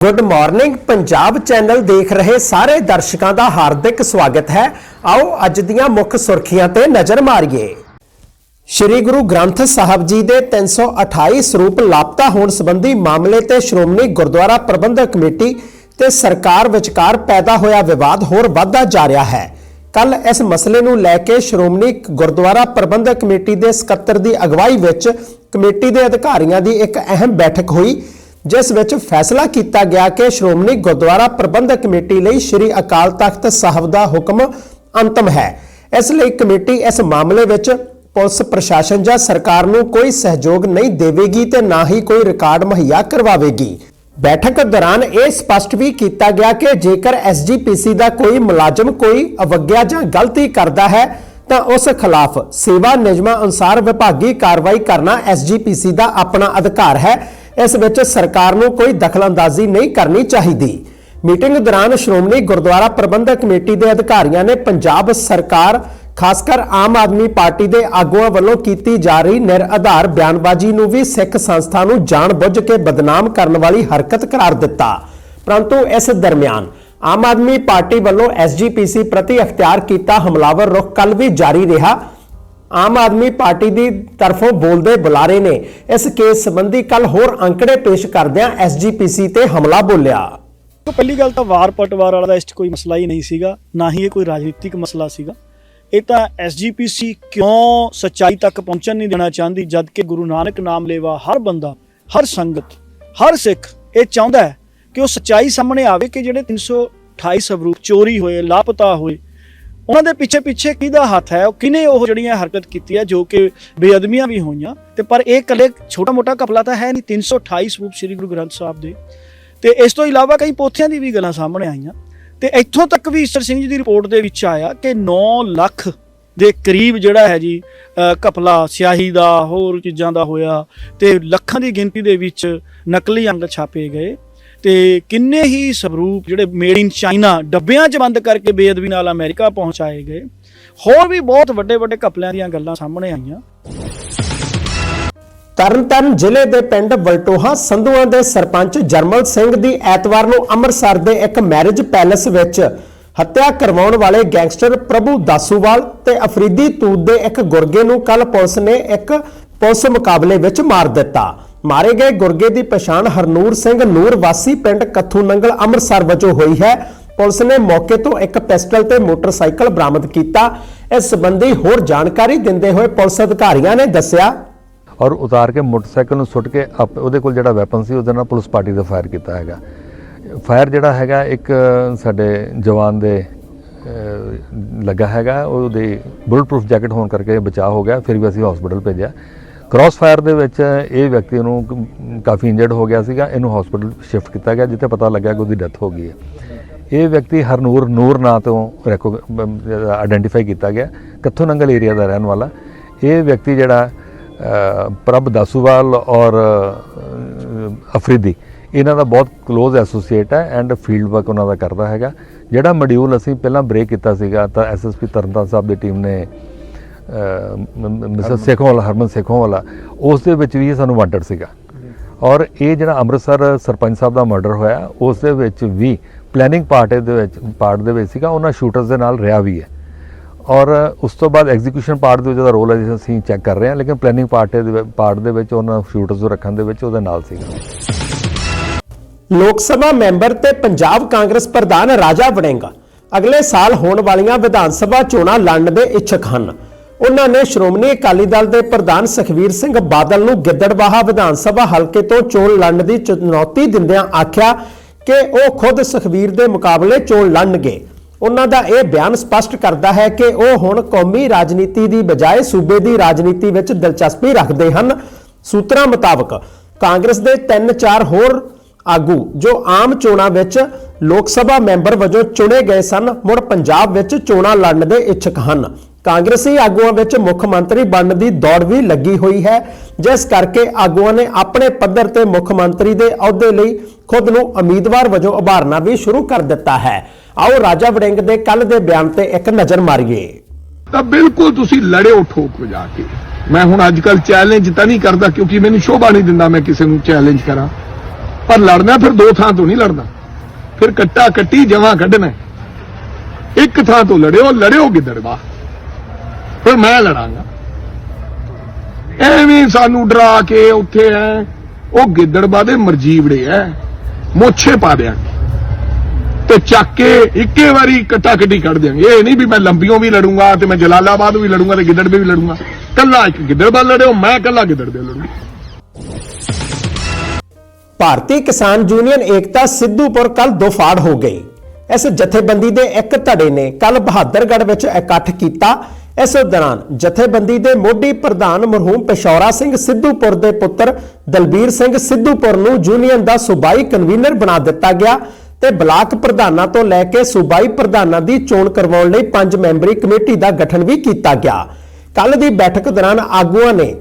Good morning Punjab channel ਦੇਖ ਰਹੇ ਸਾਰੇ ਦਰਸ਼ਕਾਂ ਦਾ ਹਾਰਦਿਕ ਸਵਾਗਤ ਹੈ। ਆਓ ਅੱਜ ਦੀਆਂ ਮੁੱਖ ਸੁਰਖੀਆਂ ਤੇ ਨਜ਼ਰ ਮਾਰੀਏ। ਸ਼੍ਰੀ ਗੁਰੂ ਗ੍ਰੰਥ ਸਾਹਿਬ ਜੀ ਦੇ 328 ਸਰੂਪ ਲਾਪਤਾ ਹੋਣ ਸੰਬੰਧੀ ਮਾਮਲੇ ਤੇ ਸ਼੍ਰੋਮਣੀ ਗੁਰਦੁਆਰਾ ਪ੍ਰਬੰਧਕ ਕਮੇਟੀ ਤੇ ਸਰਕਾਰ ਵਿਚਕਾਰ ਪੈਦਾ ਹੋਇਆ ਵਿਵਾਦ ਹੋਰ ਵੱਧਦਾ ਜਾ ਰਿਹਾ ਹੈ। ਕੱਲ ਇਸ ਮਸਲੇ ਨੂੰ ਲੈ ਕੇ ਸ਼੍ਰੋਮਣੀ ਗੁਰਦੁਆਰਾ ਪ੍ਰਬੰਧਕ ਕਮੇਟੀ ਦੇ ਸਕੱਤਰ ਦੀ ਅਗਵਾਈ ਵਿੱਚ ਕਮੇਟੀ ਦੇ ਅਧਿਕਾਰੀਆਂ ਦੀ ਇੱਕ ਅਹਿਮ ਬੈਠਕ ਹੋਈ। ਜਿਸ ਵਿੱਚ ਫੈਸਲਾ ਕੀਤਾ ਗਿਆ ਕਿ ਸ਼੍ਰੋਮਣੀ ਗੁਰਦੁਆਰਾ ਪ੍ਰਬੰਧਕ ਕਮੇਟੀ ਲਈ ਸ੍ਰੀ ਅਕਾਲ ਤਖਤ ਸਾਹਿਬ ਦਾ ਹੁਕਮ ਅੰਤਮ ਹੈ। ਇਸ ਲਈ ਕਮੇਟੀ ਇਸ ਮਾਮਲੇ ਵਿੱਚ ਪੁਲਿਸ ਪ੍ਰਸ਼ਾਸਨ ਜਾਂ ਸਰਕਾਰ ਨੂੰ ਕੋਈ ਸਹਿਯੋਗ ਨਹੀਂ ਦੇਵੇਗੀ ਤੇ ਨਾ ਹੀ ਕੋਈ ਰਿਕਾਰਡ ਮੁਹੱਈਆ ਕਰਵਾਵੇਗੀ। ਬੈਠਕ ਦੌਰਾਨ ਇਹ ਸਪਸ਼ਟ ਵੀ ਕੀਤਾ ਗਿਆ ਕਿ ਜੇਕਰ ਐਸਜੀਪੀਸੀ ਦਾ ਕੋਈ ਮੁਲਾਜ਼ਮ ਕੋਈ ਅਵਗਿਆ ਜਾਂ ਗਲਤੀ ਕਰਦਾ ਹੈ ਤਾਂ ਉਸ ਖਿਲਾਫ ਸੇਵਾ ਨਿਯਮਾਂ ਅਨੁਸਾਰ ਵਿਭਾਗੀ ਕਾਰਵਾਈ ਕਰਨਾ ਐਸਜੀਪੀਸੀ ਦਾ ਆਪਣਾ ਅਧਿਕਾਰ ਹੈ। ਇਸ ਵਿੱਚ ਸਰਕਾਰ ਨੂੰ ਕੋਈ ਦਖਲਅੰਦਾਜ਼ੀ ਨਹੀਂ ਕਰਨੀ ਚਾਹੀਦੀ। ਮੀਟਿੰਗ ਦੌਰਾਨ ਸ਼੍ਰੋਮਣੀ ਗੁਰਦੁਆਰਾ ਪ੍ਰਬੰਧਕ ਕਮੇਟੀ ਦੇ ਅਧਿਕਾਰੀਆਂ ਨੇ ਪੰਜਾਬ ਸਰਕਾਰ ਖਾਸ ਕਰ ਆਮ ਆਦਮੀ ਪਾਰਟੀ ਦੇ ਆਗੂਆਂ ਵੱਲੋਂ ਕੀਤੀ ਜਾ ਰਹੀ ਨਿਰਆਧਾਰ ਬਿਆਨਬਾਜ਼ੀ ਨੂੰ ਵੀ ਸਿੱਖ ਸੰਸਥਾ ਨੂੰ ਜਾਣਬੁੱਝ ਕੇ ਬਦਨਾਮ ਕਰਨ ਵਾਲੀ ਹਰਕਤ ਕਰਾਰ ਦਿੱਤਾ। ਪਰੰਤੂ ਇਸ ਦਰਮਿਆਨ ਆਮ ਆਦਮੀ ਪਾਰਟੀ ਵੱਲੋਂ ਐਸਜੀਪੀਸੀ ਪ੍ਰਤੀ ਅਖਤਿਆਰ ਕੀਤਾ ਹਮਲਾਵਰ ਰੁਖ ਕੱਲ ਵੀ ਜਾਰੀ ਰਿਹਾ। ਆਮ ਆਦਮੀ ਪਾਰਟੀ ਦੀ ਤਰਫੋਂ ਬੋਲਦੇ ਬੁਲਾਰੇ ਨੇ ਇਸ ਕੇਸ ਸੰਬੰਧੀ ਕੱਲ ਹੋਰ ਅੰਕੜੇ ਪੇਸ਼ ਕਰਦਿਆਂ ਐਸਜੀਪੀਸੀ ਤੇ ਹਮਲਾ ਬੋਲਿਆ। ਤੋਂ ਪਹਿਲੀ ਗੱਲ ਤਾਂ ਵਾਰ ਪਟਵਾਰ ਵਾਲਾ ਦਾ ਇਸ 'ਚ ਕੋਈ ਮਸਲਾ ਹੀ ਨਹੀਂ ਸੀਗਾ, ਨਾ ਹੀ ਇਹ ਕੋਈ ਰਾਜਨੀਤਿਕ ਮਸਲਾ ਸੀਗਾ। ਇਹ ਤਾਂ ਐਸਜੀਪੀਸੀ ਕਿਉਂ ਸੱਚਾਈ ਤੱਕ ਪਹੁੰਚਣ ਨਹੀਂ ਦੇਣਾ ਚਾਹੁੰਦੀ ਜਦ ਕਿ ਗੁਰੂ ਨਾਨਕ ਨਾਮ ਲੇਵਾ ਹਰ ਬੰਦਾ, ਹਰ ਸੰਗਤ, ਹਰ ਸਿੱਖ ਇਹ ਚਾਹੁੰਦਾ ਹੈ ਕਿ ਉਹ ਸੱਚਾਈ ਸਾਹਮਣੇ ਆਵੇ ਕਿ ਜਿਹੜੇ 328 ਸਵਰੂਪ ਚੋਰੀ ਹੋਏ ਲਾਪਤਾ ਹੋਏ ਉਹਨਾਂ ਦੇ ਪਿੱਛੇ ਪਿੱਛੇ ਕਿਹਦਾ ਹੱਥ ਹੈ ਉਹ ਕਿਨੇ ਉਹ ਜਿਹੜੀਆਂ ਹਰਕਤ ਕੀਤੀ ਹੈ ਜੋ ਕਿ ਬੇਅਦਮੀਆਂ ਵੀ ਹੋਈਆਂ। ਤੇ ਪਰ ਇਹ ਕੱਲੇ ਛੋਟਾ ਮੋਟਾ ਕਪਲਾ ਤਾਂ ਹੈ ਨਹੀਂ 328 ਸਰੂਪ ਸ੍ਰੀ ਗੁਰੂ ਗ੍ਰੰਥ ਸਾਹਿਬ ਦੇ। ਤੇ ਇਸ ਤੋਂ ਇਲਾਵਾ ਕਈ ਪੋਥੀਆਂ ਦੀ ਵੀ ਗੱਲਾਂ ਸਾਹਮਣੇ ਆਈਆਂ। ਤੇ ਇੱਥੋਂ ਤੱਕ ਵੀ ਈਸਰ ਸਿੰਘ ਜੀ ਦੀ ਰਿਪੋਰਟ ਦੇ ਵਿੱਚ ਆਇਆ ਕਿ 9 ਲੱਖ ਦੇ ਕਰੀਬ ਜਿਹੜਾ ਹੈ ਜੀ ਅ, ਕਪਲਾ ਸਿਆਹੀ ਦਾ ਹੋਰ ਚੀਜ਼ਾਂ ਦਾ ਹੋਇਆ ਤੇ ਲੱਖਾਂ ਦੀ ਗਿਣਤੀ ਦੇ ਵਿੱਚ ਨਕਲੀ ਅੰਗ ਛਾਪੇ ਗਏ। ਤੇ ਕਿੰਨੇ ਹੀ ਸਵਰੂਪ ਜਿਹੜੇ ਮੇਡ ਇਨ ਚਾਈਨਾ ਡੱਬਿਆਂ 'ਚ ਬੰਦ ਕਰਕੇ ਬੇਅਦਬੀ ਨਾਲ ਅਮਰੀਕਾ ਪਹੁੰਚਾਏ ਗਏ। ਹੋਰ ਵੀ ਬਹੁਤ ਵੱਡੇ ਵੱਡੇ ਕਪਲਿਆਂ ਦੀਆਂ ਗੱਲਾਂ ਸਾਹਮਣੇ ਆਈਆਂ। ਤਰਨਤਾਰਨ ਜ਼ਿਲ੍ਹੇ ਦੇ ਪਿੰਡ ਵਲਟੋਹਾ ਸੰਧੂਆਂ ਦੇ ਸਰਪੰਚ ਜਰਮਲ ਸਿੰਘ ਦੀ ਐਤਵਾਰ ਨੂੰ ਅੰਮ੍ਰਿਤਸਰ ਦੇ ਇੱਕ ਮੈਰਿਜ ਪੈਲੇਸ ਵਿੱਚ ਹੱਤਿਆ ਕਰਵਾਉਣ ਵਾਲੇ ਗੈਂਗਸਟਰ ਪ੍ਰਭੂ ਦਾਸੂਵਾਲ ਤੇ ਅਫਰੀਦੀ ਤੂਤ ਦੇ ਇੱਕ ਗੁਰਗੇ ਨੂੰ ਕੱਲ ਪੁਲਿਸ ਨੇ ਇੱਕ ਪੁਲਿਸ ਮੁਕਾਬਲੇ ਵਿੱਚ ਮਾਰ ਦਿੱਤਾ। ਮਾਰੇ ਗਏ ਗੁਰਗੇ ਦੀ ਪਛਾਣ ਹਰਨੂਰ ਸਿੰਘ ਨੂਰ ਵਾਸੀ ਪਿੰਡ ਕੱਥੂ ਨੰਗਲ ਅੰਮ੍ਰਿਤਸਰ ਵਜੋਂ ਹੋਈ ਹੈ। ਪੁਲਿਸ ਨੇ ਮੌਕੇ ਤੋਂ ਇੱਕ ਪਿਸਟਲ ਤੇ ਮੋਟਰਸਾਈਕਲ ਬਰਾਮਦ ਕੀਤਾ। ਇਸ ਸੰਬੰਧੀ ਹੋਰ ਜਾਣਕਾਰੀ ਦਿੰਦੇ ਹੋਏ ਪੁਲਿਸ ਅਧਿਕਾਰੀਆਂ ਨੇ ਦੱਸਿਆ। ਔਰ ਉਤਾਰ ਕੇ ਮੋਟਰਸਾਈਕਲ ਨੂੰ ਸੁੱਟ ਕੇ ਆਪ- ਉਹਦੇ ਕੋਲ ਜਿਹੜਾ ਵੈਪਨ ਸੀ ਉਹਦੇ ਨਾਲ ਪੁਲਿਸ ਪਾਰਟੀ ਦਾ ਫਾਇਰ ਕੀਤਾ ਹੈਗਾ। ਫਾਇਰ ਜਿਹੜਾ ਹੈਗਾ ਇੱਕ ਸਾਡੇ ਜਵਾਨ ਦੇ ਅਹ, ਲੱਗਾ ਹੈਗਾ। ਉਹਦੇ ਬੁਲਟ ਪ੍ਰੂਫ ਜੈਕਟ ਹੋਣ ਕਰਕੇ ਬਚਾਅ ਹੋ ਗਿਆ ਫਿਰ ਵੀ ਅਸੀਂ ਹਸਪੀਟਲ ਭੇਜਿਆ। ਕ੍ਰਾਸ ਫਾਇਰ ਦੇ ਵਿੱਚ ਇਹ ਵਿਅਕਤੀ ਨੂੰ ਕਾਫੀ ਇੰਜਰਡ ਹੋ ਗਿਆ ਸੀਗਾ, ਇਹਨੂੰ ਹਸਪੀਟਲ ਸ਼ਿਫਟ ਕੀਤਾ ਗਿਆ, ਜਿੱਥੇ ਪਤਾ ਲੱਗਿਆ ਕਿ ਉਹਦੀ ਡੈਥ ਹੋ ਗਈ ਹੈ। ਇਹ ਵਿਅਕਤੀ ਹਰਨੂਰ ਨੂਰ ਨਾਂ ਤੋਂ ਰੈਕੋ ਆਇਡੈਂਟੀਫਾਈ ਕੀਤਾ ਗਿਆ ਕੱਥੋਂ ਨੰਗਲ ਏਰੀਆ ਦਾ ਰਹਿਣ ਵਾਲਾ। ਇਹ ਵਿਅਕਤੀ ਜਿਹੜਾ ਪ੍ਰਭ ਦਾਸੂਵਾਲ ਔਰ ਅਫਰੀਦੀ, ਇਹਨਾਂ ਦਾ ਬਹੁਤ ਕਲੋਜ਼ ਐਸੋਸੀਏਟ ਹੈ ਐਂਡ ਫੀਲਡ ਵਰਕ ਉਹਨਾਂ ਦਾ ਕਰਦਾ ਹੈਗਾ। ਜਿਹੜਾ ਮੋਡਿਊਲ ਅਸੀਂ ਪਹਿਲਾਂ ਬ੍ਰੇਕ ਕੀਤਾ ਸੀਗਾ, ਤਾਂ ਐਸਐਸਪੀ ਤਰਨਤਾਰਨ ਸਾਹਿਬ ਦੀ ਟੀਮ ਨੇ ਮਿਸਰ ਸੇਖੋਂ ਵਾਲਾ ਹਰਮਨ ਸੇਖੋਂ ਵਾਲਾ ਉਸ ਦੇ ਵਿੱਚ ਵੀ ਇਹ ਸਾਨੂੰ ਵਾਂਟਡ ਸੀਗਾ। ਔਰ ਇਹ ਜਿਹੜਾ ਅੰਮ੍ਰਿਤਸਰ ਸਰਪੰਚ ਸਾਹਿਬ ਦਾ ਮਰਡਰ ਹੋਇਆ ਉਸ ਦੇ ਵਿੱਚ ਵੀ ਪਲੈਨਿੰਗ ਪਾਰਟ ਦੇ ਵਿੱਚ ਪਾਰਟ ਦੇ ਵਿੱਚ ਸੀਗਾ ਉਹਨਾਂ ਸ਼ੂਟਰਸ ਦੇ ਨਾਲ ਰਿਹਾ ਵੀ ਹੈ। ਔਰ ਉਸ ਤੋਂ ਬਾਅਦ ਐਗਜ਼ੀਕਿਊਸ਼ਨ ਪਾਰਟ ਦੇ ਵਿੱਚ ਉਹਦਾ ਰੋਲ ਹੈ ਜਿਸ ਅਸੀਂ ਚੈੱਕ ਕਰ ਰਹੇ ਹਾਂ ਲੇਕਿਨ ਪਲੈਨਿੰਗ ਪਾਰਟ ਦੇ ਪਾਰਟ ਦੇ ਵਿੱਚ ਉਹਨਾਂ ਸ਼ੂਟਰਸ ਨੂੰ ਰੱਖਣ ਦੇ ਵਿੱਚ ਉਹਦੇ ਨਾਲ ਸੀਗਾ। ਲੋਕ ਸਭਾ ਮੈਂਬਰ ਤੇ ਪੰਜਾਬ ਕਾਂਗਰਸ ਪ੍ਰਧਾਨ ਰਾਜਾ ਵੜਿੰਗ ਅਗਲੇ ਸਾਲ ਹੋਣ ਵਾਲੀਆਂ ਵਿਧਾਨ ਸਭਾ ਚੋਣਾਂ ਲੜਨ ਦੇ ਇੱਛੁਕ ਹਨ। ਉਹਨਾਂ ਨੇ ਸ਼੍ਰੋਮਣੀ ਅਕਾਲੀ ਦਲ ਦੇ ਪ੍ਰਧਾਨ ਸੁਖਵੀਰ ਸਿੰਘ ਬਾਦਲ ਨੂੰ ਗਿੱਦੜਬਾਹਾ ਵਿਧਾਨ ਸਭਾ ਹਲਕੇ ਤੋਂ ਚੋਣ ਲੜਨ ਦੀ ਚੁਣੌਤੀ ਦਿੰਦਿਆਂ ਆਖਿਆ ਕਿ ਉਹ ਖੁਦ ਸੁਖਵੀਰ ਦੇ ਮੁਕਾਬਲੇ ਚੋਣ ਲੜਨਗੇ। ਉਹਨਾਂ ਦਾ ਇਹ ਬਿਆਨ ਸਪਸ਼ਟ ਕਰਦਾ ਹੈ ਕਿ ਉਹ ਹੁਣ ਕੌਮੀ ਰਾਜਨੀਤੀ ਦੀ ਬਜਾਏ ਸੂਬੇ ਦੀ ਰਾਜਨੀਤੀ ਵਿੱਚ ਦਿਲਚਸਪੀ ਰੱਖਦੇ ਹਨ। ਸੂਤਰਾਂ ਮੁਤਾਬਕ ਕਾਂਗਰਸ ਦੇ 3-4 ਹੋਰ ਆਗੂ ਜੋ ਆਮ ਚੋਣਾਂ ਵਿੱਚ ਲੋਕ ਸਭਾ ਮੈਂਬਰ ਵਜੋਂ ਚੁਣੇ ਗਏ ਸਨ, ਮੁੜ ਪੰਜਾਬ ਵਿੱਚ ਚੋਣਾਂ ਲੜਨ ਦੇ ਇੱਛਕ ਹਨ। ਕਾਂਗਰਸੀ ਆਗੂਆਂ ਵਿੱਚ ਮੁੱਖ ਮੰਤਰੀ ਬਣਨ ਦੀ ਦੌੜ ਵੀ ਲੱਗੀ ਹੋਈ ਹੈ, ਜਿਸ ਕਰਕੇ ਆਗੂਆਂ ਨੇ ਆਪਣੇ ਪੱਧਰ ਤੇ ਮੁੱਖ ਮੰਤਰੀ ਦੇ ਅਹੁਦੇ ਲਈ ਖੁਦ ਨੂੰ ਉਮੀਦਵਾਰ ਵਜੋਂ ਉਭਾਰਨਾ ਵੀ ਸ਼ੁਰੂ ਕਰ ਦਿੱਤਾ ਹੈ। ਆਓ ਰਾਜਾ ਵੜਿੰਗ ਦੇ ਕੱਲ ਦੇ ਬਿਆਨ ਤੇ ਇੱਕ ਨਜ਼ਰ ਮਾਰੀਏ। ਤਾਂ ਬਿਲਕੁਲ ਤੁਸੀਂ ਲੜਿਓ ਠੋਕ ਕੋ ਜਾ ਕੇ। ਮੈਂ ਹੁਣ ਅੱਜ ਕੱਲ ਚੈਲੰਜ ਤਾਂ ਨਹੀਂ ਕਰਦਾ, ਕਿਉਂਕਿ ਮੈਨੂੰ ਸ਼ੋਭਾ ਨਹੀਂ ਦਿੰਦਾ ਮੈਂ ਕਿਸੇ ਨੂੰ ਚੈਲੰਜ ਕਰਾਂ। ਪਰ ਲੜਨਾ ਫਿਰ ਦੋ ਥਾਂ ਤੋਂ ਨਹੀਂ ਲੜਨਾ। ਫਿਰ ਕੱਟਾ ਕੱਟੀ ਜਮਾਂ ਕੱਢਣਾ। ਇੱਕ ਥਾਂ ਤੋਂ ਲੜਿਓ ਲੜਿਓ ਗਿੱਦੜਵਾ ਫਿਰ ਮੈਂ ਲੜਾਂਗਾ। ਐਵੇਂ ਸਾਨੂੰ ਡਰਾ ਕੇ ਉੱਥੇ ਐ, ਉਹ ਗਿੱਦੜਵਾ ਦੇ ਮਰਜੀਵੜੇ ਐ, ਮੋਛੇ ਪਾ ਦਿਆਂਗੇ। ਤੇ ਚੱਕ ਕੇ ਇੱਕੇ ਵਾਰੀ ਕੱਟਾ ਕੱਟੀ ਕੱਢ ਦਿਆਂਗੇ। ਇਹ ਨਹੀਂ ਵੀ ਮੈਂ ਲੰਬੀਆਂ ਵੀ ਲੜੂੰਗਾ ਤੇ ਮੈਂ ਜਲਾਲਾਬਾਦ ਵੀ ਲੜੂੰਗਾ ਤੇ ਗਿੱਦੜਵੇ ਵੀ ਲੜੂੰਗਾ। ਕੱਲਾ ਇੱਕ ਗਿੱਦੜਵਾ ਲੜਿਓ, ਮੈਂ ਕੱਲਾ ਗਿੱਦੜਵੇ ਲੜੂੰਗਾ ਭਾਰਤੀ ਕਿਸਾਨ ਯੂਨੀਅਨ ਏਕਤਾ ਸਿੱਧੂਪੁਰ ਕੱਲ ਦੋ ਫਾੜ ਹੋ ਗਈ ਇਸ ਜਥੇਬੰਦੀ ਦੇ ਇੱਕ ਧੜੇ ਨੇ ਕੱਲ ਬਹਾਦਰਗੜ੍ਹ ਵਿੱਚ ਇਕੱਠ ਕੀਤਾ ਇਸ ਦੌਰਾਨ ਜਥੇਬੰਦੀ ਦੇ ਮੋਢੀ ਪ੍ਰਧਾਨ ਮਰਹੂਮ ਪਿਸ਼ੌਰਾ ਸਿੰਘ ਸਿੱਧੂਪੁਰ ਦੇ ਪੁੱਤਰ ਦਲਬੀਰ ਸਿੰਘ ਸਿੱਧੂਪੁਰ ਨੂੰ ਯੂਨੀਅਨ ਦਾ ਸੂਬਾਈ ਕਨਵੀਨਰ ਬਣਾ ਦਿੱਤਾ ਗਿਆ ਤੇ ਬਲਾਕ ਪ੍ਰਧਾਨਾਂ ਤੋਂ ਲੈ ਕੇ ਸੂਬਾਈ ਪ੍ਰਧਾਨਾਂ ਦੀ ਚੋਣ ਕਰਵਾਉਣ ਲਈ ਪੰਜ ਮੈਂਬਰੀ ਕਮੇਟੀ ਦਾ ਗਠਨ ਵੀ ਕੀਤਾ ਗਿਆ। ਕੱਲ ਦੀ ਬੈਠਕ ਦੌਰਾਨ ਆਗੂਆਂ ਨੇ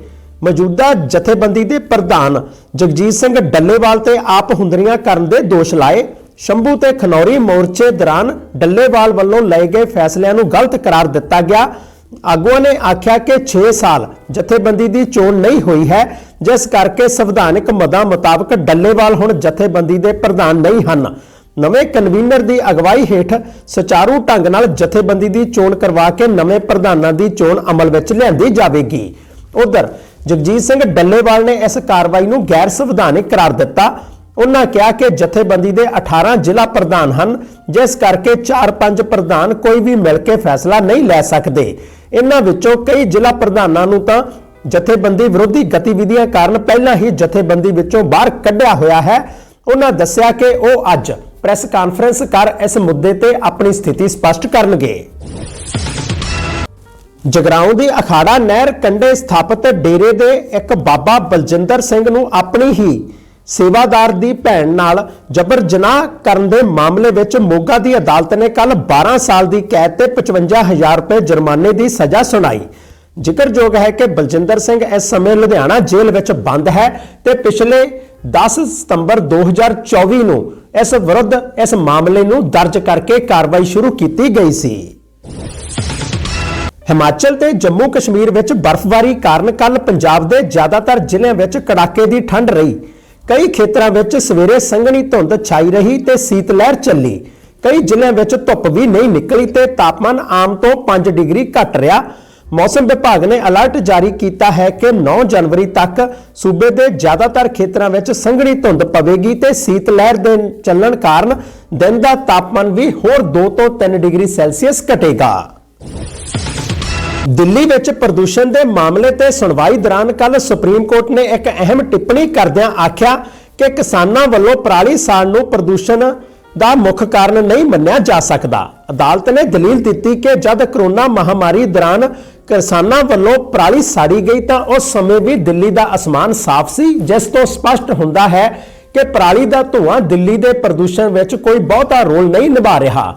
ਮੌਜੂਦਾ ਜਥੇਬੰਦੀ ਦੇ ਪ੍ਰਧਾਨ ਜਗਜੀਤ ਸਿੰਘ ਡੱਲੇਵਾਲ ਤੇ ਆਪ ਹੁੰਦਰੀਆਂ ਕਰਨ ਦੇ ਦੋਸ਼ ਲਾਏ। ਸ਼ੰਭੂ ਤੇ ਖਨੌਰੀ ਮੋਰਚੇ ਦੌਰਾਨ ਡੱਲੇਵਾਲ ਵੱਲੋਂ ਲਏ ਗਏ ਫੈਸਲਿਆਂ ਨੂੰ ਗਲਤ ਕਰਾਰ ਦਿੱਤਾ ਗਿਆ। ਆਗੂਆਂ ਨੇ ਆਖਿਆ ਕਿ 6 ਸਾਲ ਜਥੇਬੰਦੀ ਦੀ ਚੋਣ ਨਹੀਂ ਹੋਈ ਹੈ, ਜਿਸ ਕਰਕੇ ਸੰਵਿਧਾਨਕ ਮਦਾਂ ਮੁਤਾਬਕ ਡੱਲੇਵਾਲ ਹੁਣ ਜਥੇਬੰਦੀ ਦੇ ਪ੍ਰਧਾਨ ਨਹੀਂ ਹਨ। ਨਵੇਂ ਕਨਵੀਨਰ ਦੀ ਅਗਵਾਈ ਹੇਠ ਸੁਚਾਰੂ ਢੰਗ ਨਾਲ ਜਥੇਬੰਦੀ ਦੀ ਚੋਣ ਕਰਵਾ ਕੇ ਨਵੇਂ ਪ੍ਰਧਾਨਾਂ ਦੀ ਚੋਣ ਅਮਲ ਵਿੱਚ ਲਿਆਂਦੀ ਜਾਵੇਗੀ। ਉਧਰ ਜਗਜੀਤ ਸਿੰਘ ਡੱਲੇਵਾਲ ਨੇ ਇਸ ਕਾਰਵਾਈ ਨੂੰ ਗੈਰ ਸੰਵਿਧਾਨਿਕ ਕਰਾਰ ਦਿੱਤਾ। ਉਹਨਾਂ ਕਿਹਾ ਕਿ ਜਥੇਬੰਦੀ ਦੇ 18 ਜ਼ਿਲ੍ਹਾ ਪ੍ਰਧਾਨ ਹਨ, ਜਿਸ ਕਰਕੇ 4-5 ਪ੍ਰਧਾਨ ਕੋਈ ਵੀ ਮਿਲ ਕੇ ਫੈਸਲਾ ਨਹੀਂ ਲੈ ਸਕਦੇ। ਇਹਨਾਂ ਵਿੱਚੋਂ ਕਈ ਜ਼ਿਲ੍ਹਾ ਪ੍ਰਧਾਨਾਂ ਨੂੰ ਤਾਂ ਜਥੇਬੰਦੀ ਵਿਰੋਧੀ ਗਤੀਵਿਧੀਆਂ ਕਾਰਨ ਪਹਿਲਾਂ ਹੀ ਜਥੇਬੰਦੀ ਵਿੱਚੋਂ ਬਾਹਰ ਕੱਢਿਆ ਹੋਇਆ ਹੈ। ਉਹਨਾਂ ਦੱਸਿਆ ਕਿ ਉਹ ਅੱਜ ਪ੍ਰੈਸ ਕਾਨਫਰੰਸ ਕਰ ਇਸ ਮੁੱਦੇ ਤੇ ਆਪਣੀ ਸਥਿਤੀ ਸਪਸ਼ਟ ਕਰਨਗੇ। ਜਗਰਾਉਂ ਦੀ ਅਖਾੜਾ ਨਹਿਰ ਕੰਢੇ ਸਥਾਪਿਤ ਡੇਰੇ ਦੇ ਇੱਕ ਬਾਬਾ ਬਲਜਿੰਦਰ ਸਿੰਘ ਨੂੰ ਆਪਣੀ ਹੀ ਸੇਵਾਦਾਰ ਦੀ ਭੈਣ ਨਾਲ ਜਬਰ ਜਨਾਹ ਕਰਨ ਦੇ ਮਾਮਲੇ ਵਿੱਚ ਮੋਗਾ ਦੀ ਅਦਾਲਤ ਨੇ ਕੱਲ 12 ਸਾਲ ਦੀ ਕੈਦ ਤੇ 55000 ਰੁਪਏ ਜੁਰਮਾਨੇ ਦੀ ਸਜ਼ਾ ਸੁਣਾਈ। ਜ਼ਿਕਰਯੋਗ ਹੈ ਕਿ ਬਲਜਿੰਦਰ ਸਿੰਘ ਇਸ ਸਮੇਂ ਲੁਧਿਆਣਾ ਜੇਲ੍ਹ ਵਿੱਚ ਬੰਦ ਹੈ ਤੇ ਪਿਛਲੇ 10 ਸਤੰਬਰ 2024 ਨੂੰ ਇਸ ਵਿਰੁੱਧ ਇਸ ਮਾਮਲੇ ਨੂੰ ਦਰਜ ਕਰਕੇ ਕਾਰਵਾਈ ਸ਼ੁਰੂ ਕੀਤੀ ਗਈ ਸੀ। ਹਿਮਾਚਲ ਤੇ ਜੰਮੂ ਕਸ਼ਮੀਰ ਵਿੱਚ ਬਰਫ਼ਬਾਰੀ ਕਾਰਨ ਕੱਲ ਪੰਜਾਬ ਦੇ ਜ਼ਿਆਦਾਤਰ ਜ਼ਿਲ੍ਹਿਆਂ ਵਿੱਚ ਕੜਾਕੇ ਦੀ ਠੰਡ ਰਹੀ। ਕਈ ਖੇਤਰਾਂ ਵਿੱਚ ਸਵੇਰੇ ਸੰਘਣੀ ਧੁੰਦ ਛਾਈ ਰਹੀ ਤੇ ਸੀਤ ਲਹਿਰ ਚੱਲੀ। ਕਈ ਜ਼ਿਲ੍ਹਿਆਂ ਵਿੱਚ ਧੁੱਪ ਵੀ ਨਹੀਂ ਨਿਕਲੀ ਤੇ ਤਾਪਮਾਨ ਆਮ ਤੋਂ 5 ਡਿਗਰੀ ਘੱਟ ਰਿਹਾ। ਮੌਸਮ ਵਿਭਾਗ ਨੇ ਅਲਰਟ ਜਾਰੀ ਕੀਤਾ ਹੈ ਕਿ 9 ਜਨਵਰੀ ਤੱਕ ਸੂਬੇ ਦੇ ਜ਼ਿਆਦਾਤਰ ਖੇਤਰਾਂ ਵਿੱਚ ਸੰਘਣੀ ਧੁੰਦ ਪਵੇਗੀ ਤੇ ਸੀਤ ਲਹਿਰ ਦੇ ਚੱਲਣ ਕਾਰਨ ਦਿਨ ਦਾ ਤਾਪਮਾਨ ਵੀ ਹੋਰ 2 ਤੋਂ 3 ਡਿਗਰੀ ਸੈਲਸੀਅਸ ਘਟੇਗਾ। ਦਿੱਲੀ ਵਿੱਚ ਪ੍ਰਦੂਸ਼ਣ ਦੇ ਮਾਮਲੇ ਤੇ ਸੁਣਵਾਈ ਦੌਰਾਨ ਕੱਲ ਸੁਪਰੀਮ ਕੋਰਟ ਨੇ ਇੱਕ ਅਹਿਮ ਟਿੱਪਣੀ ਕਰਦਿਆਂ ਆਖਿਆ ਕਿ ਕਿਸਾਨਾਂ ਵੱਲੋਂ ਪਰਾਲੀ ਸਾੜਨ ਨੂੰ ਪ੍ਰਦੂਸ਼ਣ ਦਾ ਮੁੱਖ ਕਾਰਨ ਨਹੀਂ ਮੰਨਿਆ ਜਾ ਸਕਦਾ। ਅਦਾਲਤ ਨੇ ਦਲੀਲ ਦਿੱਤੀ ਕਿ ਜਦ ਕਰੋਨਾ ਮਹਾਮਾਰੀ ਦੌਰਾਨ ਕਿਸਾਨਾਂ ਵੱਲੋਂ ਪਰਾਲੀ ਸਾੜੀ ਗਈ ਤਾਂ ਉਸ ਸਮੇਂ ਵੀ ਦਿੱਲੀ ਦਾ ਅਸਮਾਨ ਸਾਫ਼ ਸੀ, ਜਿਸ ਤੋਂ ਸਪਸ਼ਟ ਹੁੰਦਾ ਹੈ ਕਿ ਪਰਾਲੀ ਦਾ ਧੂਆਂ ਦਿੱਲੀ ਦੇ ਪ੍ਰਦੂਸ਼ਣ ਵਿੱਚ ਕੋਈ ਬਹੁਤਾ ਰੋਲ ਨਹੀਂ ਨਿਭਾ ਰਿਹਾ।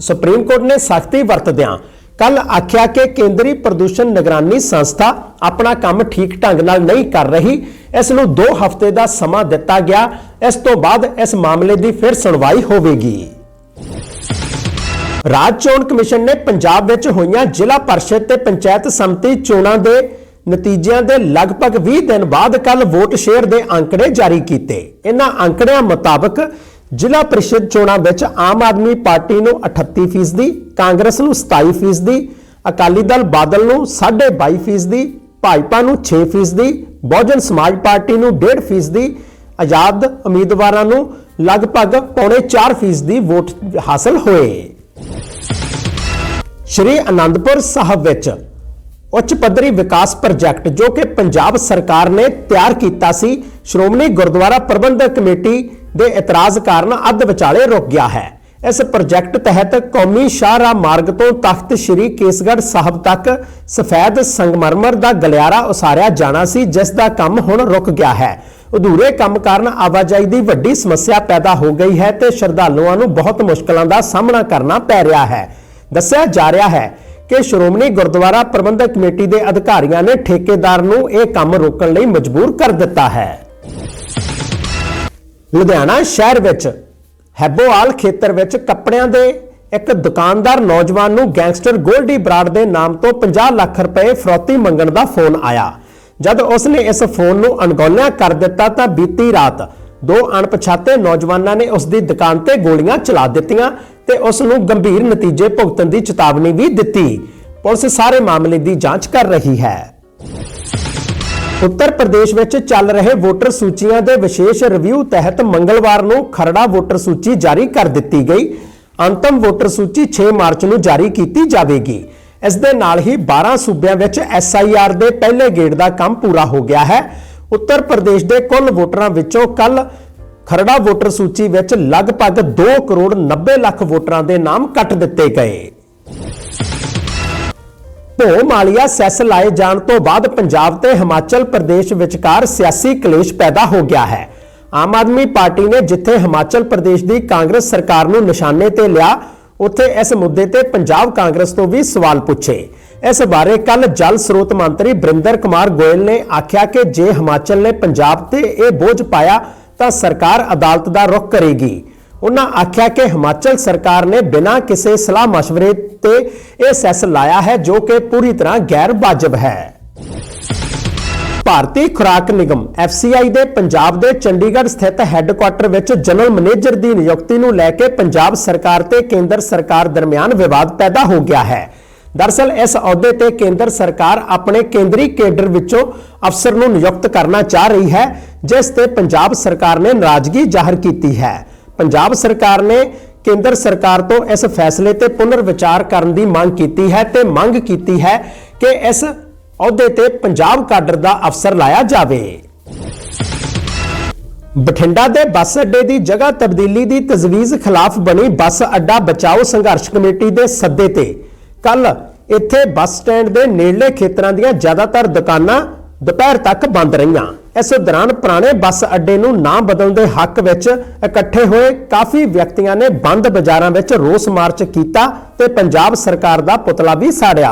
ਸੁਪਰੀਮ ਕੋਰਟ ਨੇ ਸਖਤੀ ਵਰਤਦਿਆਂ ਕੱਲ ਆਖਿਆ ਕਿ ਕੇਂਦਰੀ ਪ੍ਰਦੂਸ਼ਣ ਨਿਗਰਾਨੀ ਸੰਸਥਾ ਆਪਣਾ ਕੰਮ ਠੀਕ ਢੰਗ ਨਾਲ ਨਹੀਂ ਕਰ ਰਹੀ। ਇਸ ਨੂੰ 2 ਹਫ਼ਤੇ ਦਾ ਸਮਾਂ ਦਿੱਤਾ ਗਿਆ। ਇਸ ਤੋਂ ਬਾਅਦ ਇਸ ਮਾਮਲੇ ਦੀ ਫਿਰ ਸੁਣਵਾਈ ਹੋਵੇਗੀ। ਰਾਜ ਚੋਣ ਕਮਿਸ਼ਨ ਨੇ ਪੰਜਾਬ ਵਿੱਚ ਹੋਈਆਂ ਜ਼ਿਲ੍ਹਾ ਪਰਿਸ਼ਦ ਤੇ ਪੰਚਾਇਤ ਸਮਿਤੀ ਚੋਣਾਂ ਦੇ ਨਤੀਜਿਆਂ ਦੇ ਲਗਭਗ 20 ਦਿਨ ਬਾਅਦ ਕੱਲ ਵੋਟ ਸ਼ੇਅਰ ਦੇ ਅੰਕੜੇ ਜਾਰੀ ਕੀਤੇ। ਇਹਨਾਂ ਅੰਕੜਿਆਂ ਮੁਤਾਬਕ ਜ਼ਿਲ੍ਹਾ ਪ੍ਰੀਸ਼ਦ ਚੋਣਾਂ ਵਿੱਚ ਆਮ ਆਦਮੀ ਪਾਰਟੀ ਨੂੰ 38% ਕਾਂਗਰਸ ਨੂੰ 27% ਅਕਾਲੀ ਦਲ ਬਾਦਲ ਨੂੰ 22.5% ਭਾਜਪਾ ਨੂੰ 6% ਬਹੁਜਨ ਸਮਾਜ ਪਾਰਟੀ ਨੂੰ 1.5% ਆਜ਼ਾਦ ਉਮੀਦਵਾਰਾਂ ਨੂੰ ਲਗਭਗ ਪੌਣੇ 4% ਵੋਟ ਹਾਸਲ ਹੋਏ। ਸ਼੍ਰੀ ਅਨੰਦਪੁਰ ਸਾਹਿਬ ਵਿੱਚ ਉੱਚ ਪੱਧਰੀ ਵਿਕਾਸ ਪ੍ਰੋਜੈਕਟ ਜੋ ਕਿ ਪੰਜਾਬ ਸਰਕਾਰ ਨੇ ਤਿਆਰ ਕੀਤਾ ਸੀ, ਸ਼੍ਰੋਮਣੀ ਗੁਰਦੁਆਰਾ ਪ੍ਰਬੰਧਕ ਕਮੇਟੀ ਦੇ ਇਤਰਾਜ਼ ਕਾਰਨ ਅੱਧ ਵਿਚਾਲੇ ਰੁਕ ਗਿਆ ਹੈ। ਇਸ ਪ੍ਰੋਜੈਕਟ ਤਹਿਤ ਕੌਮੀ ਸ਼ਾਹਰਾਹ ਮਾਰਗ ਤੋਂ ਤਖਤ ਸ੍ਰੀ ਕੇਸਗੜ੍ਹ ਸਾਹਿਬ ਤੱਕ ਸਫੈਦ ਸੰਗਮਰਮਰ ਦਾ ਗਲਿਆਰਾ ਉਸਾਰਿਆ ਜਾਣਾ ਸੀ, ਜਿਸ ਦਾ ਕੰਮ ਹੁਣ ਰੁਕ ਗਿਆ ਹੈ। ਅਧੂਰੇ ਕੰਮ ਕਾਰਨ ਆਵਾਜਾਈ ਦੀ ਵੱਡੀ ਸਮੱਸਿਆ ਪੈਦਾ ਹੋ ਗਈ ਹੈ ਤੇ ਸ਼ਰਧਾਲੂਆਂ ਨੂੰ ਬਹੁਤ ਮੁਸ਼ਕਲਾਂ ਦਾ ਸਾਹਮਣਾ ਕਰਨਾ ਪੈ ਰਿਹਾ ਹੈ। ਦੱਸਿਆ ਜਾ ਰਿਹਾ ਹੈ ਕਿ ਸ਼੍ਰੋਮਣੀ ਗੁਰਦੁਆਰਾ ਪ੍ਰਬੰਧਕ ਕਮੇਟੀ ਦੇ ਅਧਿਕਾਰੀਆਂ ਨੇ ਠੇਕੇਦਾਰ ਨੂੰ ਇਹ ਕੰਮ ਰੋਕਣ ਲਈ ਮਜਬੂਰ ਕਰ ਦਿੱਤਾ ਹੈ। ਲੁਧਿਆਣਾ ਸ਼ਹਿਰ ਵਿੱਚ, ਹੈਬੋਵਾਲ ਖੇਤਰ ਵਿੱਚ ਕੱਪੜਿਆਂ ਦੇ ਇੱਕ ਦੁਕਾਨਦਾਰ ਨੌਜਵਾਨ ਨੂੰ ਗੈਂਗਸਟਰ ਗੋਲਡੀ ਬਰਾੜ ਦੇ ਨਾਮ ਤੋਂ 50 ਲੱਖ ਰੁਪਏ ਫਰੋਤੀ ਮੰਗਣ ਦਾ ਫੋਨ ਆਇਆ। ਜਦ ਉਸਨੇ ਇਸ ਫੋਨ ਨੂੰ ਅਣਗੌਲਿਆ ਕਰ ਦਿੱਤਾ ਤਾਂ ਬੀਤੀ ਰਾਤ ਦੋ ਅਣਪਛਾਤੇ ਨੌਜਵਾਨਾਂ ਨੇ ਉਸ ਦੀ ਦੁਕਾਨ ਤੇ ਗੋਲੀਆਂ ਚਲਾ ਦਿੱਤੀਆਂ ਤੇ ਉਸ ਨੂੰ ਗੰਭੀਰ ਨਤੀਜੇ ਭੁਗਤਣ ਦੀ ਚੇਤਾਵਨੀ ਵੀ ਦਿੱਤੀ। ਪੁਲਿਸ ਸਾਰੇ ਮਾਮਲੇ ਦੀ ਜਾਂਚ ਕਰ ਰਹੀ ਹੈ। ਉੱਤਰ ਪ੍ਰਦੇਸ਼ ਵਿੱਚ ਚੱਲ ਰਹੇ ਵੋਟਰ ਸੂਚੀਆਂ ਦੇ ਵਿਸ਼ੇਸ਼ ਰਿਵਿਊ ਤਹਿਤ ਮੰਗਲਵਾਰ ਨੂੰ ਖਰੜਾ ਵੋਟਰ ਸੂਚੀ ਜਾਰੀ ਕਰ ਦਿੱਤੀ ਗਈ। ਅੰਤਮ ਵੋਟਰ ਸੂਚੀ 6 ਮਾਰਚ ਨੂੰ ਜਾਰੀ ਕੀਤੀ ਜਾਵੇਗੀ। ਇਸ ਦੇ ਨਾਲ ਹੀ 12 ਸੂਬਿਆਂ ਵਿੱਚ ਐਸਆਈਆਰ ਦੇ ਪਹਿਲੇ ਗੇੜ ਦਾ ਕੰਮ ਪੂਰਾ ਹੋ ਗਿਆ ਹੈ। ਉੱਤਰ ਪ੍ਰਦੇਸ਼ ਦੇ ਕੁੱਲ ਵੋਟਰਾਂ ਵਿੱਚੋਂ ਕੱਲ ਖਰੜਾ ਵੋਟਰ ਸੂਚੀ ਵਿੱਚ ਲਗਭਗ 2 ਕਰੋੜ 90 ਲੱਖ ਵੋਟਰਾਂ ਦੇ ਨਾਮ ਕੱਟ ਦਿੱਤੇ ਗਏ। ਭੋ ਮਾਲੀਆ ਸੈਸ ਲਾਏ ਜਾਣ ਤੋਂ ਬਾਅਦ ਪੰਜਾਬ ਤੇ ਹਿਮਾਚਲ ਪ੍ਰਦੇਸ਼ ਵਿਚਕਾਰ ਸਿਆਸੀ ਕਲੇਸ਼ ਪੈਦਾ ਹੋ ਗਿਆ ਹੈ। ਆਮ ਆਦਮੀ ਪਾਰਟੀ ਨੇ ਜਿੱਥੇ ਹਿਮਾਚਲ ਪ੍ਰਦੇਸ਼ ਦੀ ਕਾਂਗਰਸ ਸਰਕਾਰ ਨੂੰ ਨਿਸ਼ਾਨੇ ਤੇ ਲਿਆ, ਉੱਥੇ ਇਸ ਮੁੱਦੇ ਤੇ ਪੰਜਾਬ ਕਾਂਗਰਸ ਤੋਂ ਵੀ ਸਵਾਲ ਪੁੱਛੇ। ਇਸ ਬਾਰੇ ਕੱਲ ਜਲ ਸਰੋਤ ਮੰਤਰੀ ਬਰਿੰਦਰ ਕੁਮਾਰ ਗੋਇਲ ਨੇ ਆਖਿਆ ਕਿ ਜੇ ਹਿਮਾਚਲ ਨੇ ਪੰਜਾਬ ਤੇ ਇਹ ਬੋਝ ਪਾਇਆ, ਤਾਂ ਸਰਕਾਰ ਅਦਾਲਤ ਦਾ ਰੁਖ ਕਰੇਗੀ। ਉਹਨਾਂ ਆਖਿਆ ਕਿ ਹਿਮਾਚਲ ਸਰਕਾਰ ਨੇ ਬਿਨਾਂ ਕਿਸੇ ਸਲਾਹ مشਵਰੇ ਤੇ ਇਹ ਸੈਸ ਲਾਇਆ ਹੈ ਜੋ ਕਿ ਪੂਰੀ ਤਰ੍ਹਾਂ ਗੈਰ ਵਾਜਬ ਹੈ। ਭਾਰਤੀ ਖੁਰਾਕ ਨਿਗਮ FCI ਦੇ ਪੰਜਾਬ ਦੇ ਚੰਡੀਗੜ੍ਹ ਸਥਿਤ ਹੈੱਡਕੁਆਟਰ ਵਿੱਚ ਜਨਰਲ ਮੈਨੇਜਰ ਦੀ ਨਿਯੁਕਤੀ ਨੂੰ ਲੈ ਕੇ ਪੰਜਾਬ ਸਰਕਾਰ ਤੇ ਕੇਂਦਰ ਸਰਕਾਰ ਦਰਮਿਆਨ ਵਿਵਾਦ ਪੈਦਾ ਹੋ ਗਿਆ ਹੈ। ਦਰਅਸਲ ਇਸ ਅਹੁਦੇ ਤੇ ਕੇਂਦਰ ਸਰਕਾਰ ਆਪਣੇ ਕੇਂਦਰੀ ਕੇਡਰ ਵਿੱਚੋਂ ਅਫਸਰ ਨੂੰ ਨਿਯੁਕਤ ਕਰਨਾ ਚਾਹ ਰਹੀ ਹੈ, ਜਿਸ ਤੇ ਪੰਜਾਬ ਸਰਕਾਰ ਨੇ ਨਾਰਾਜ਼ਗੀ ਜ਼ਾਹਰ ਕੀਤੀ ਹੈ। ਪੰਜਾਬ ਸਰਕਾਰ ਨੇ ਕੇਂਦਰ ਸਰਕਾਰ ਤੋਂ ਇਸ ਫੈਸਲੇ ਤੇ ਪੁਨਰ ਵਿਚਾਰ ਕਰਨ ਦੀ ਮੰਗ ਕੀਤੀ ਹੈ ਤੇ ਮੰਗ ਕੀਤੀ ਹੈ ਕਿ ਇਸ ਅਹੁਦੇ ਤੇ ਪੰਜਾਬ ਕਾਡਰ ਦਾ ਅਫਸਰ ਲਾਇਆ ਜਾਵੇ। ਬਠਿੰਡਾ ਦੇ ਬੱਸ ਅੱਡੇ ਦੀ ਜਗ੍ਹਾ ਤਬਦੀਲੀ ਦੀ ਤਜਵੀਜ਼ ਖਿਲਾਫ ਬਣੀ ਬੱਸ ਅੱਡਾ ਬਚਾਓ ਸੰਘਰਸ਼ ਕਮੇਟੀ ਦੇ ਸੱਦੇ ਤੇ। ਕੱਲ ਇੱਥੇ ਬੱਸ ਸਟੈਂਡ ਦੇ ਨੇੜਲੇ ਖੇਤਰਾਂ ਦੀਆਂ ਜ਼ਿਆਦਾਤਰ ਦੁਕਾਨਾਂ ਦੁਪਹਿਰ ਤੱਕ ਬੰਦ ਰਹੀਆਂ। ਇਸ ਦੌਰਾਨ ਪੁਰਾਣੇ ਬੱਸ ਅੱਡੇ ਨੂੰ ਨਾ ਬਦਲਣ ਦੇ ਹੱਕ ਵਿੱਚ ਇਕੱਠੇ ਹੋਏ ਕਾਫੀ ਵਿਅਕਤੀਆਂ ਨੇ ਬੰਦ ਬਾਜ਼ਾਰਾਂ ਵਿੱਚ ਰੋਸ ਮਾਰਚ ਕੀਤਾ ਤੇ ਪੰਜਾਬ ਸਰਕਾਰ ਦਾ ਪੁਤਲਾ ਵੀ ਸਾੜਿਆ।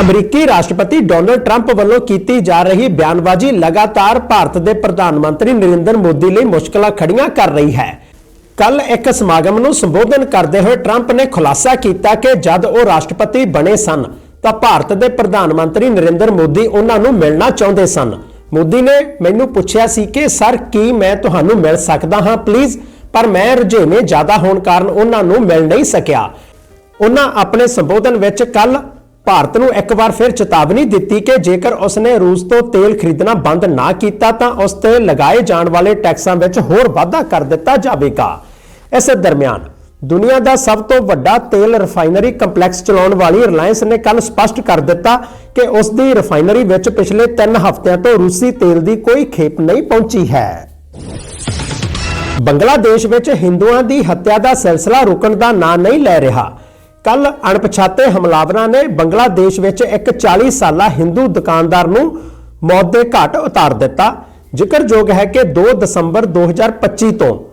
ਅਮਰੀਕੀ ਰਾਸ਼ਟਰਪਤੀ ਡੋਨਲਡ ਟਰੰਪ ਵੱਲੋਂ ਕੀਤੀ ਜਾ ਰਹੀ ਬਿਆਨਬਾਜ਼ੀ ਲਗਾਤਾਰ ਭਾਰਤ ਦੇ ਪ੍ਰਧਾਨ ਮੰਤਰੀ ਨਰਿੰਦਰ ਮੋਦੀ ਲਈ ਮੁਸ਼ਕਲਾਂ ਖੜੀਆਂ ਕਰ ਰਹੀ ਹੈ। ਕੱਲ ਇੱਕ ਸਮਾਗਮ ਨੂੰ ਸੰਬੋਧਨ ਕਰਦੇ ਹੋਏ ਟਰੰਪ ਨੇ ਖੁਲਾਸਾ ਕੀਤਾ ਕਿ ਜਦ ਉਹ ਰਾਸ਼ਟਰਪਤੀ ਬਣੇ ਸਨ ਤਾਂ ਭਾਰਤ ਦੇ ਪ੍ਰਧਾਨ ਮੰਤਰੀ ਨਰਿੰਦਰ ਮੋਦੀ ਉਹਨਾਂ ਨੂੰ ਮਿਲਣਾ ਚਾਹੁੰਦੇ ਸਨ। ਮੋਦੀ ਨੇ ਮੈਨੂੰ ਪੁੱਛਿਆ ਸੀ ਕਿ, ਸਰ, ਕੀ ਮੈਂ ਤੁਹਾਨੂੰ ਮਿਲ ਸਕਦਾ ਹਾਂ ਪਲੀਜ਼ ਪਰ ਮੈਂ ਰੁਝੇਵੇਂ ਜ਼ਿਆਦਾ ਹੋਣ ਕਾਰਨ ਉਹਨਾਂ ਨੂੰ ਮਿਲ ਨਹੀਂ ਸਕਿਆ। ਉਹਨਾਂ ਆਪਣੇ ਸੰਬੋਧਨ ਵਿੱਚ ਕੱਲ ਭਾਰਤ ਨੂੰ ਇੱਕ ਵਾਰ ਫਿਰ ਚੇਤਾਵਨੀ ਦਿੱਤੀ ਕਿ ਜੇਕਰ ਉਸਨੇ ਰੂਸ ਤੋਂ ਤੇਲ ਖਰੀਦਣਾ ਬੰਦ ਨਾ ਕੀਤਾ, ਤਾਂ ਉਸ ਤੇ ਲਗਾਏ ਜਾਣ ਵਾਲੇ ਟੈਕਸਾਂ ਵਿੱਚ ਹੋਰ ਵਾਧਾ ਕਰ ਦਿੱਤਾ ਜਾਵੇਗਾ। ਇਸ ਦਰਮਿਆਨ ਦੁਨੀਆ ਦਾ ਸਭ ਤੋਂ ਵੱਡਾ ਤੇਲ ਰਿਫਾਈਨਰੀ ਕੰਪਲੈਕਸ ਚਲਾਉਣ ਵਾਲੀ ਰਿਲਾਇੰਸ ਨੇ ਕੱਲ ਸਪਸ਼ਟ ਕਰ ਦਿੱਤਾ ਕਿ ਉਸ ਦੀ ਰਿਫਾਈਨਰੀ ਵਿੱਚ ਪਿਛਲੇ 3 ਹਫ਼ਤਿਆਂ ਤੋਂ ਰੂਸੀ ਤੇਲ ਦੀ ਕੋਈ ਖੇਪ ਨਹੀਂ ਪਹੁੰਚੀ ਹੈ। ਬੰਗਲਾਦੇਸ਼ ਵਿੱਚ ਹਿੰਦੂਆਂ ਦੀ ਹੱਤਿਆ ਦਾ ਸਿਲਸਿਲਾ ਰੁਕਣ ਦਾ ਨਾਂ ਨਹੀਂ ਲੈ ਰਿਹਾ। ਕੱਲ ਅਣਪਛਾਤੇ ਹਮਲਾਵਰਾਂ ਨੇ ਬੰਗਲਾਦੇਸ਼ ਵਿੱਚ ਇੱਕ 40 ਸਾਲਾ ਹਿੰਦੂ ਦੁਕਾਨਦਾਰ ਨੂੰ ਮੌਤ ਦੇ ਘਾਟ ਉਤਾਰ ਦਿੱਤਾ। ਜ਼ਿਕਰਯੋਗ ਹੈ ਕਿ 2 ਦਸੰਬਰ 2025 ਤੋਂ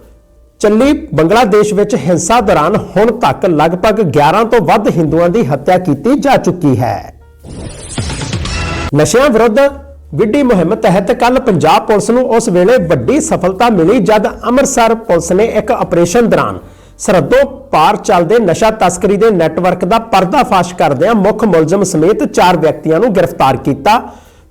ਚੱਲੀ ਬੰਗਲਾਦੇਸ਼ ਵਿੱਚ ਹਿੰਸਾ ਦੌਰਾਨ ਹੁਣ ਤੱਕ ਲਗਭਗ 11 ਤੋਂ ਵੱਧ ਹਿੰਦੂਆਂ ਦੀ ਹੱਤਿਆ ਕੀਤੀ ਜਾ ਚੁੱਕੀ ਹੈ। ਨਸ਼ਿਆਂ ਵਿਰੁੱਧ ਵਿੱਢੀ ਮੁਹਿੰਮ ਤਹਿਤ ਕੱਲ ਪੰਜਾਬ ਪੁਲਿਸ ਨੂੰ ਉਸ ਵੇਲੇ ਵੱਡੀ ਸਫਲਤਾ ਮਿਲੀ ਜਦ ਅੰਮ੍ਰਿਤਸਰ ਪੁਲਿਸ ਨੇ ਇੱਕ ਆਪਰੇਸ਼ਨ ਦੌਰਾਨ ਸਰਹੱਦੋਂ ਪਾਰ ਚੱਲਦੇ ਨਸ਼ਾ ਤਸਕਰੀ ਦੇ ਨੈਟਵਰਕ ਦਾ ਪਰਦਾਫਾਸ਼ ਕਰਦਿਆਂ ਮੁੱਖ ਮੁਲਜ਼ਮ ਸਮੇਤ 4 ਵਿਅਕਤੀਆਂ ਨੂੰ ਗ੍ਰਿਫਤਾਰ ਕੀਤਾ।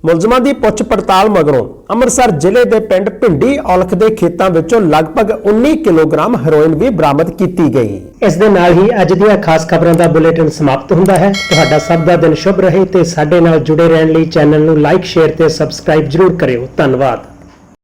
ਮੁਲਜ਼ਮਾਂ ਦੀ ਪੁੱਛ ਪੜਤਾਲ ਮਗਰੋਂ ਅੰਮ੍ਰਿਤਸਰ ਜ਼ਿਲ੍ਹੇ ਦੇ ਪਿੰਡ ਭਿੰਡੀ ਔਲਖ ਦੇ ਖੇਤਾਂ ਵਿੱਚੋਂ ਲਗਭਗ 19 ਕਿਲੋਗ੍ਰਾਮ ਹੈਰੋਇਨ ਵੀ ਬਰਾਮਦ ਕੀਤੀ ਗਈ। ਇਸ ਦੇ ਨਾਲ ਹੀ ਅੱਜ ਦੀਆਂ ਖਾਸ ਖਬਰਾਂ ਦਾ ਬੁਲੇਟਿਨ ਸਮਾਪਤ ਹੁੰਦਾ ਹੈ। ਤੁਹਾਡਾ ਸਭ ਦਾ ਦਿਨ ਸ਼ੁਭ ਰਹੇ ਤੇ ਸਾਡੇ ਨਾਲ ਜੁੜੇ ਰਹਿਣ ਲਈ ਚੈਨਲ ਨੂੰ ਲਾਈਕ, ਸ਼ੇਅਰ ਤੇ ਸਬਸਕ੍ਰਾਈਬ ਜਰੂਰ ਕਰਿਓ। ਧੰਨਵਾਦ।